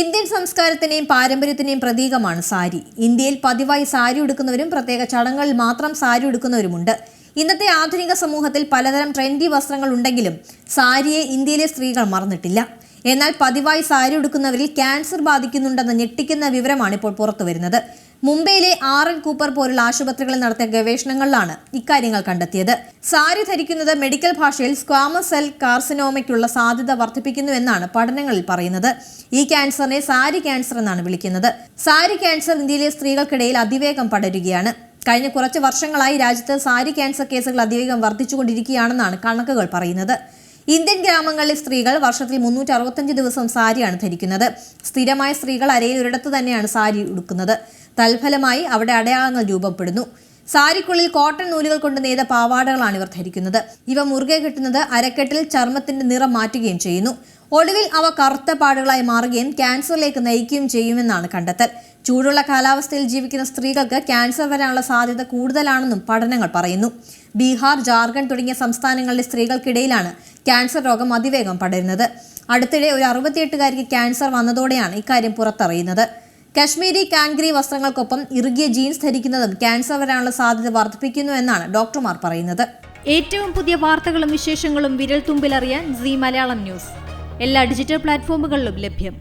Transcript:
Indian സംസ്കാരത്തിന്റെയും പാരമ്പര്യത്തിന്റെയും പ്രതീകമാണ് സാരി. ഇന്ത്യയിൽ പതിവായി സാരി ഉടുക്കുന്നവരും പ്രത്യേക ചടങ്ങുകളിൽ മാത്രം സാരി ഉടുക്കുന്നവരുമുണ്ട്. ഇന്നത്തെ ആധുനിക സമൂഹത്തിൽ പലതരം ട്രെൻഡി വസ്ത്രങ്ങൾ ഉണ്ടെങ്കിലും സാരിയെ ഇന്ത്യയിലെ സ്ത്രീകൾ മറന്നിട്ടില്ല. എന്നാൽ പതിവായി സാരി ഉടുക്കുന്നവരിൽ ക്യാൻസർ ബാധിക്കുന്നുണ്ടെന്ന ഞെട്ടിക്കുന്ന വിവരമാണ് ഇപ്പോൾ പുറത്തുവരുന്നത് മുംബൈയിലെ ആർ എൻ കൂപ്പർ പോലുള്ള ആശുപത്രികളിൽ നടത്തിയ ഗവേഷണങ്ങളിലാണ് ഇക്കാര്യങ്ങൾ കണ്ടെത്തിയത്. സാരി ധരിക്കുന്നത് മെഡിക്കൽ ഭാഷയിൽ സ്ക്വാമസ് സെൽ കാർസിനോമയ്ക്കുള്ള സാധ്യത വർദ്ധിപ്പിക്കുന്നു എന്നാണ് പഠനങ്ങളിൽ പറയുന്നത്. ഈ ക്യാൻസറിനെ സാരി ക്യാൻസർ എന്നാണ് വിളിക്കുന്നത്. സാരി ക്യാൻസർ ഇന്ത്യയിലെ സ്ത്രീകൾക്കിടയിൽ അതിവേഗം പടരുകയാണ്. കഴിഞ്ഞ കുറച്ച് വർഷങ്ങളായി രാജ്യത്ത് സാരി ക്യാൻസർ കേസുകൾ അതിവേഗം വർദ്ധിച്ചുകൊണ്ടിരിക്കുകയാണെന്നാണ് കണക്കുകൾ പറയുന്നത്. ഇന്ത്യൻ ഗ്രാമങ്ങളിലെ സ്ത്രീകൾ വർഷത്തിൽ മുന്നൂറ്റി അറുപത്തഞ്ച് ദിവസം സാരിയാണ് ധരിക്കുന്നത്. സ്ഥിരമായ സ്ത്രീകൾ അരയിൽ ഒരിടത്ത് തന്നെയാണ് സാരി ഉടുക്കുന്നത്. തൽഫലമായി അവിടെ അടയാളങ്ങൾ രൂപപ്പെടുന്നു. സാരിക്കുള്ളിൽ കോട്ടൺ നൂലുകൾ കൊണ്ട് നെയ്ത പാവാടകളാണ് ഇവർ ധരിക്കുന്നത്. ഇവ മുറുകെ കിട്ടുന്നത് അരക്കെട്ടിൽ ചർമ്മത്തിന്റെ നിറം മാറ്റുകയും ചെയ്യുന്നു. ഒടുവിൽ അവ കറുത്ത പാടുകളായി മാറുകയും ക്യാൻസറിലേക്ക് നയിക്കുകയും ചെയ്യുമെന്നാണ് കണ്ടെത്തൽ. ചൂടുള്ള കാലാവസ്ഥയിൽ ജീവിക്കുന്ന സ്ത്രീകൾക്ക് ക്യാൻസർ വരാനുള്ള സാധ്യത കൂടുതലാണെന്നും പഠനങ്ങൾ പറയുന്നു. ബീഹാർ ജാർഖണ്ഡ് തുടങ്ങിയ സംസ്ഥാനങ്ങളിലെ സ്ത്രീകൾക്കിടയിലാണ് ക്യാൻസർ രോഗം അതിവേഗം പടരുന്നത്. അടുത്തിടെ ഒരു അറുപത്തിയെട്ടുകാരിക്ക് ക്യാൻസർ വന്നതോടെയാണ് ഇക്കാര്യം പുറത്തറിയുന്നത്. കശ്മീരി കാൻഗ്രി വസ്ത്രങ്ങൾക്കൊപ്പം ഇറുകിയ ജീൻസ് ധരിക്കുന്നതും ക്യാൻസർ വരാനുള്ള സാധ്യത വർദ്ധിപ്പിക്കുന്നു എന്നാണ് ഡോക്ടർമാർ പറയുന്നത്. ഏറ്റവും പുതിയ വാർത്തകളും വിശേഷങ്ങളും വിരൽ തുമ്പിലറിയാൻ സി മലയാളം ന്യൂസ്. എല്ലാ ഡിജിറ്റൽ പ്ലാറ്റ്ഫോമുകളിലും ലഭ്യം.